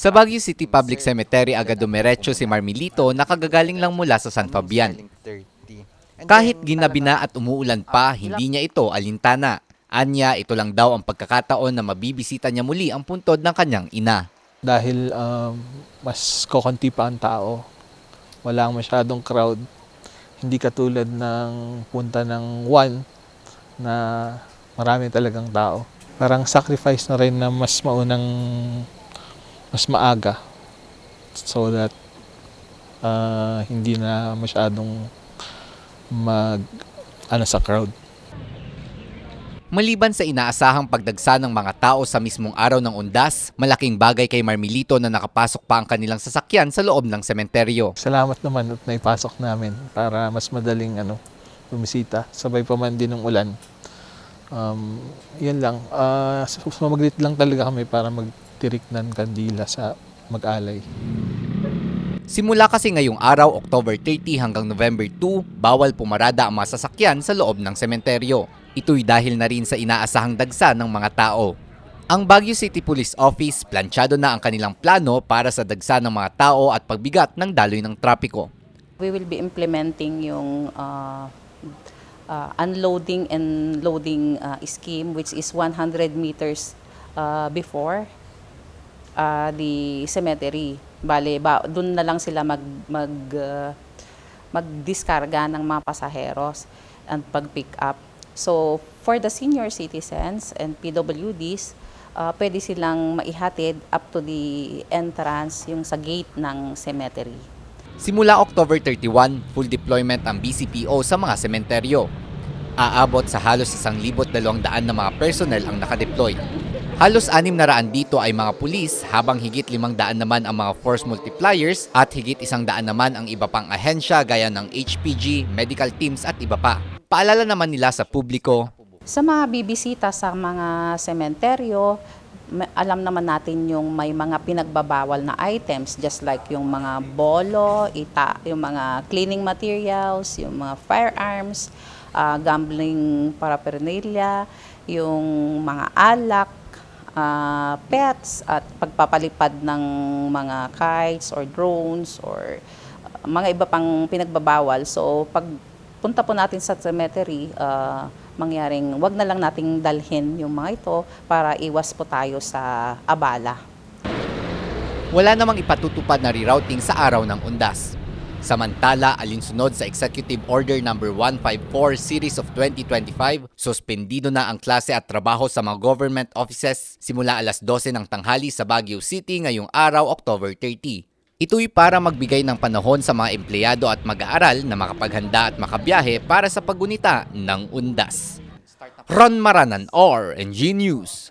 Sa Baguio City Public Cemetery agad dumiretso si Marmilito na kagagaling lang mula sa San Fabian. Kahit ginabi na at umuulan pa, hindi niya ito alintana. Anya, ito lang daw ang pagkakataon na mabibisita niya muli ang puntod ng kanyang ina. dahil um, mas kokonti pa ang tao. Walang masyadong crowd. Hindi katulad ng punta ng one na marami talagang tao. Parang sacrifice na rin na mas maunang, mas maaga so that uh, hindi na masyadong mag ano sa crowd. Maliban sa inaasahang pagdagsa ng mga tao sa mismong araw ng undas, malaking bagay kay Marmilito na nakapasok pa ang kanilang sasakyan sa loob ng sementeryo. Salamat naman at naipasok namin para mas madaling ano, bumisita. Sabay pa man din ng ulan. Um, yan lang. Uh, maglit lang talaga kami para magtirik ng kandila sa mag-alay. Simula kasi ngayong araw, October 30 hanggang November 2, bawal pumarada ang mga sasakyan sa loob ng sementeryo. Ito'y dahil na rin sa inaasahang dagsa ng mga tao. Ang Baguio City Police Office, planchado na ang kanilang plano para sa dagsa ng mga tao at pagbigat ng daloy ng trapiko. We will be implementing yung uh, uh, unloading and loading uh, scheme which is 100 meters uh, before uh, the cemetery. Bale, ba, doon na lang sila mag mag uh, magdiskarga ng mga pasaheros and pag-pick up. So, for the senior citizens and PWDs, uh, pwede silang maihatid up to the entrance, yung sa gate ng cemetery. Simula October 31, full deployment ang BCPO sa mga sementeryo. Aabot sa halos 1,200 na mga personnel ang nakadeploy. Halos 600 dito ay mga pulis habang higit 500 naman ang mga force multipliers at higit 100 naman ang iba pang ahensya gaya ng HPG, medical teams at iba pa. Paalala naman nila sa publiko, Sa mga bibisita sa mga sementeryo, alam naman natin yung may mga pinagbabawal na items just like yung mga bolo, ita, yung mga cleaning materials, yung mga firearms, ah, gambling paraphernalia, yung mga alak, pets at pagpapalipad ng mga kites or drones or ah, mga iba pang pinagbabawal. So pag punta po natin sa cemetery, ah, mangyaring wag na lang nating dalhin yung mga ito para iwas po tayo sa abala. wala namang ipatutupad na rerouting sa araw ng undas. Samantala, alinsunod sa Executive Order No. 154 Series of 2025, suspendido na ang klase at trabaho sa mga government offices simula alas 12 ng tanghali sa Baguio City ngayong araw, October 30. Ito'y para magbigay ng panahon sa mga empleyado at mag-aaral na makapaghanda at makabiyahe para sa paggunita ng undas. Ron Maranan, or NG News.